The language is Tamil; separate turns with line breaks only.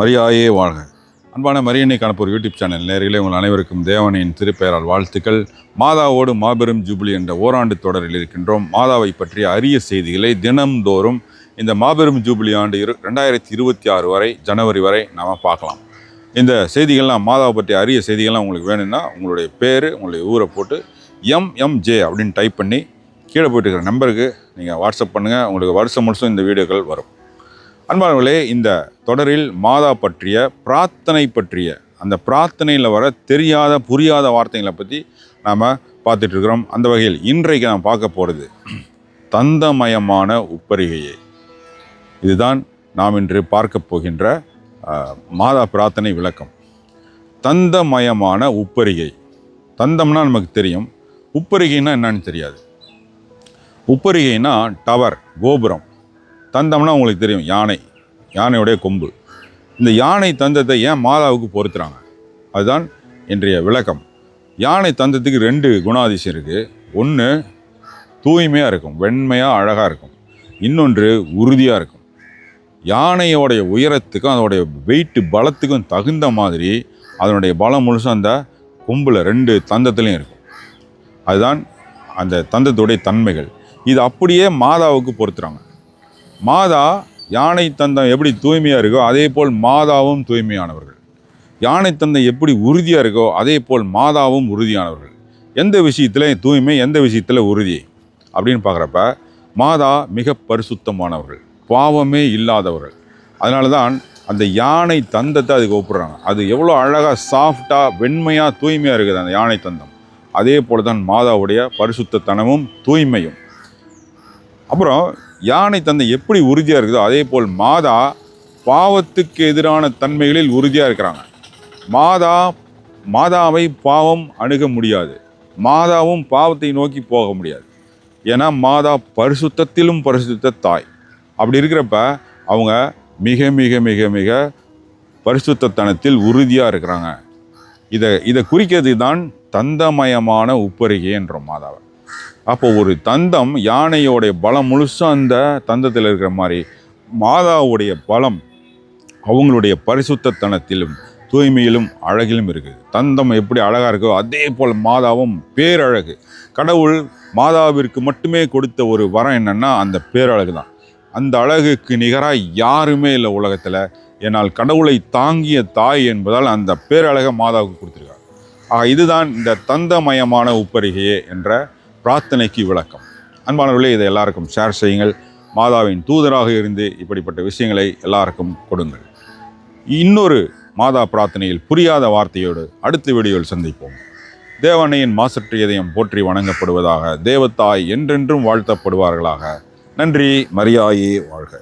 மரியாயே வாழ்க. அன்பான மரியனை காணப்போர் யூடியூப் சேனல் நேரிலே உங்கள் அனைவருக்கும் தேவனின் திருப்பெயரால் வாழ்த்துக்கள். மாதாவோடு மாபெரும் ஜூபிலி என்ற ஓராண்டு தொடரில் இருக்கின்றோம். மாதாவை பற்றிய அரிய செய்திகளை தினம்தோறும் இந்த மாபெரும் ஜூபிலி ஆண்டு இரு ரெண்டாயிரத்தி இருபத்தி ஆறு வரை ஜனவரி வரை நாம் பார்க்கலாம். இந்த செய்திகள்லாம் மாதாவை பற்றிய அரிய செய்திகள்லாம் உங்களுக்கு வேணும்னா உங்களுடைய பேர் உங்களுடைய ஊரை போட்டு எம்எம்ஜே அப்படின்னு டைப் பண்ணி கீழே போயிட்டு இருக்கிற நம்பருக்கு நீங்கள் வாட்ஸ்அப் பண்ணுங்கள் உங்களுக்கு வருஷம் முழுசும் இந்த வீடியோக்கள் வரும். அன்பானவர்களே இந்த தொடரில் மாதா பற்றிய பிரார்த்தனை பற்றிய அந்த பிரார்த்தனையில் வர தெரியாத புரியாத வார்த்தைகளை பற்றி நாம் பார்த்துட்ருக்குறோம் அந்த வகையில் இன்றைக்கு நாம் பார்க்க போகிறது தந்தமயமான உப்பரிகையை. இதுதான் நாம் இன்று பார்க்க போகின்ற மாதா பிரார்த்தனை விளக்கம். தந்தமயமான உப்பரிகை. தந்தம்னா நமக்கு தெரியும். உப்பரிகைன்னா என்னன்னு தெரியாது. உப்பரிகைனா டவர் கோபுரம். தந்தம்னா உங்களுக்கு தெரியும் யானை. யானையுடைய கொம்பு. இந்த யானை தந்தத்தை ஏன் மாதாவுக்கு பொருத்துறாங்க? அதுதான் இன்றைய விளக்கம். யானை தந்தத்துக்கு ரெண்டு குணாதிசயம் இருக்குது ஒன்று தூய்மையாக இருக்கும் வெண்மையாக அழகாக இருக்கும். இன்னொன்று உறுதியாக இருக்கும். யானையோடைய உயரத்துக்கும் அதோடைய வெயிட்டு பலத்துக்கும் தகுந்த மாதிரி அதனுடைய பலம் முழுசும் அந்த கொம்பில் ரெண்டு தந்தத்துலேயும் இருக்கும். அதுதான் அந்த தந்தத்துடைய தன்மைகள். இது அப்படியே மாதாவுக்கு பொறுத்துறாங்க மாதா யானை தந்தம் எப்படி தூய்மையாக இருக்கோ அதே போல் மாதாவும் தூய்மையானவர்கள். யானை தந்தம் எப்படி உறுதியாக இருக்கோ அதே போல் மாதாவும் உறுதியானவர்கள். எந்த விஷயத்தில் தூய்மை எந்த விஷயத்தில் உறுதி அப்படின்னு பார்க்குறப்ப மாதா மிக பரிசுத்தமானவர்கள். பாவமே இல்லாதவர்கள். அதனால தான் அந்த யானை தந்தத்தை அதுக்கு ஒப்புடுறாங்க அது எவ்வளோ அழகாக சாஃப்டாக வெண்மையாக தூய்மையாக இருக்குது அந்த யானை தந்தம். அதே போல் தான் மாதாவுடைய பரிசுத்தத்தனமும் தூய்மையும். அப்புறம் யானை தந்தை எப்படி உறுதியாக இருக்குதோ அதே போல் மாதா பாவத்துக்கு எதிரான தன்மைகளில் உறுதியாக இருக்கிறாங்க. மாதா மாதாவை பாவம் அணுக முடியாது. மாதாவும் பாவத்தை நோக்கி போக முடியாது. ஏன்னா மாதா பரிசுத்தத்திலும் பரிசுத்த தாய். அப்படி இருக்கிறப்ப அவங்க மிக மிக மிக மிக பரிசுத்தத்தனத்தில் உறுதியாக இருக்கிறாங்க. இதை இதை குறிக்கிறது தான் தந்தமயமான உப்பருகைன்றோம் மாதாவை. அப்போ ஒரு தந்தம் யானையோடைய பலம் முழுசும் அந்த தந்தத்தில் இருக்கிற மாதிரி மாதாவுடைய பலம் அவங்களுடைய பரிசுத்தத்தனத்திலும் தூய்மையிலும் அழகிலும் இருக்குது. தந்தம் எப்படி அழகாக இருக்கோ அதே போல் மாதாவும் பேரழகு. கடவுள் மாதாவிற்கு மட்டுமே கொடுத்த ஒரு வரம் என்னென்னா அந்த பேரழகு தான். அந்த அழகுக்கு நிகராக யாருமே இல்லை உலகத்தில். என்னால் கடவுளை தாங்கிய தாய் என்பதால் அந்த பேரழகை மாதாவுக்கு கொடுத்துருக்காங்க. ஆக இதுதான் இந்த தந்தமயமான உப்பரிகையே என்ற பிரார்த்தனைக்கு விளக்கம். அன்பானவர்களே இதை எல்லாருக்கும் ஷேர் செய்யுங்கள். மாதாவின் தூதராக இருந்து இப்படிப்பட்ட விஷயங்களை எல்லாருக்கும் கொடுங்கள். இன்னொரு மாதா பிரார்த்தனையில் புரியாத வார்த்தையோடு அடுத்த வீடியோவில் சந்திப்போம். தேவனையின் மாசற்ற இதயம் போற்றி வணங்கப்படுவதாக தேவத்தாய் என்றென்றும் வாழ்த்தப்படுவார்களாக. நன்றி மரியாயே வாழ்க.